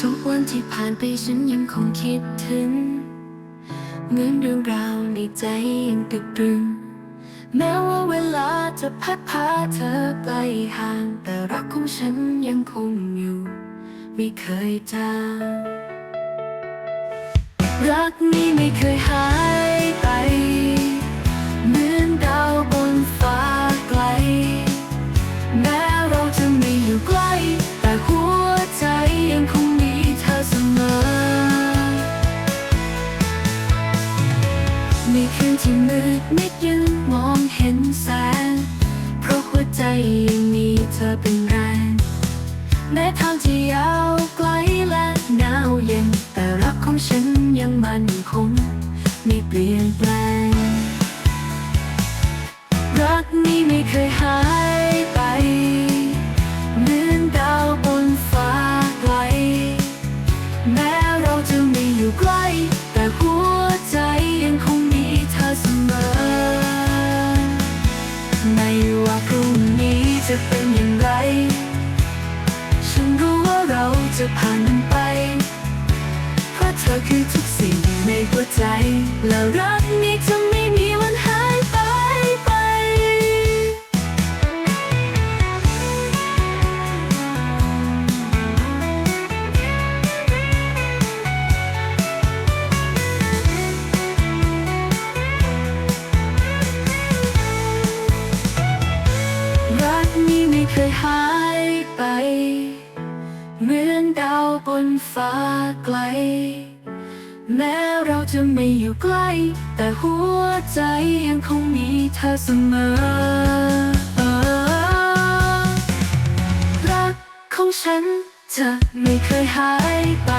ทุกวันที่ผ่านไปฉันยังคงคิดถึง เหมือนเรื่องราวในใจยังตึกตรึง แม้ว่าเวลาจะพัดพาเธอไปห่าง แต่รักของฉันยังคงอยู่ ไม่เคยจางรักนี้ไม่เคยหาย ในคืนที่มืดมิดยังมองเห็นแสง เพราะหัวใจยังมีเธอเป็นแรงแม้ทางที่ยาวไกลและหนาวเย็น แต่รักของฉันยังมั่นคงไม่เปลี่ยนแปลง รักนี้ไม่เคยหายไปเหมือนดาวบนฟ้าไกล แม้เราจะไม่อยู่ใกล้ จะผ่านมันไป เพราะเธอคือทุกสิ่งในหัวใจและรัก บนฟ้าไกล แม้เราจะไม่อยู่ใกล้ แต่หัวใจยังคงมีเธอเสมอ รักของฉันจะไม่เคยหายไป